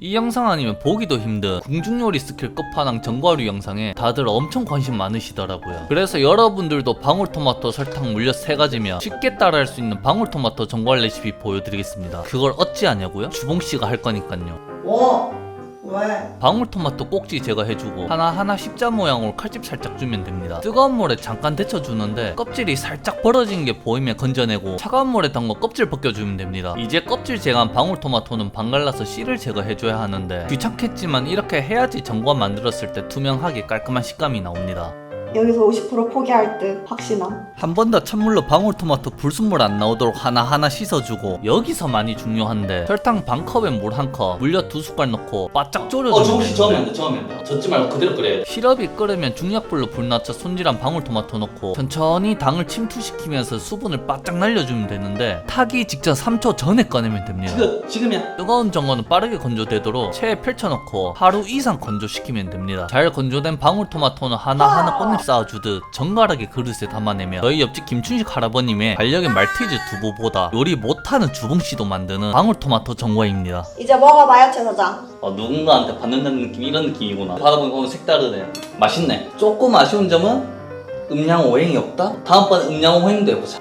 이 영상 아니면 보기도 힘든 궁중요리 스킬 끝판왕 정과류 영상에 다들 엄청 관심 많으시더라고요. 그래서 여러분들도 방울토마토 설탕 물엿 세 가지면 쉽게 따라할 수 있는 방울토마토 정과를 레시피 보여드리겠습니다. 그걸 어찌 하냐고요? 주봉씨가 할 거니까요. 어? 왜? 방울토마토 꼭지 제가 해주고 하나하나 십자 모양으로 칼집 살짝 주면 됩니다. 뜨거운 물에 잠깐 데쳐주는데 껍질이 살짝 벌어진 게 보이면 건져내고 차가운 물에 담궈 껍질 벗겨주면 됩니다. 이제 껍질 제거한 방울토마토는 반 갈라서 씨를 제거해줘야 하는데 귀찮겠지만 이렇게 해야지 전과 만들었을 때 투명하게 깔끔한 식감이 나옵니다. 여기서 50% 포기할 듯 확신함 한 번 더 찬물로 방울토마토 불순물 안 나오도록 하나하나 씻어주고 여기서 많이 중요한데 설탕 반 컵에 물 한 컵, 물엿 두 숟갈 넣고 바짝 졸여주면 어, 조금씩 저으면 안 돼, 저으면 안 돼. 젓지 말고 그대로 끓여야 돼. 시럽이 끓으면 중약불로 불 낮춰 손질한 방울토마토 넣고 천천히 당을 침투시키면서 수분을 바짝 날려주면 되는데 타기 직전 3초 전에 꺼내면 됩니다. 지금, 지금이야. 뜨거운 정어는 빠르게 건조되도록 체에 펼쳐놓고 하루 이상 건조시키면 됩니다. 잘 건조된 방울토마토는 하나하나 꽃잎 쌓아주듯 정갈하게 그릇에 담아내면 저희 옆집 김춘식 할아버님의 반려견 말티즈 두부보다 요리 못하는 주봉씨도 만드는 방울토마토 정과입니다. 이제 먹어봐요 최 사장 어, 누군가한테 받는다는 느낌, 이런 느낌이구나. 받아보니까 오늘 색다르네. 맛있네. 조금 아쉬운 점은 음양 오행이 없다? 다음번 음양 오행도 해보자.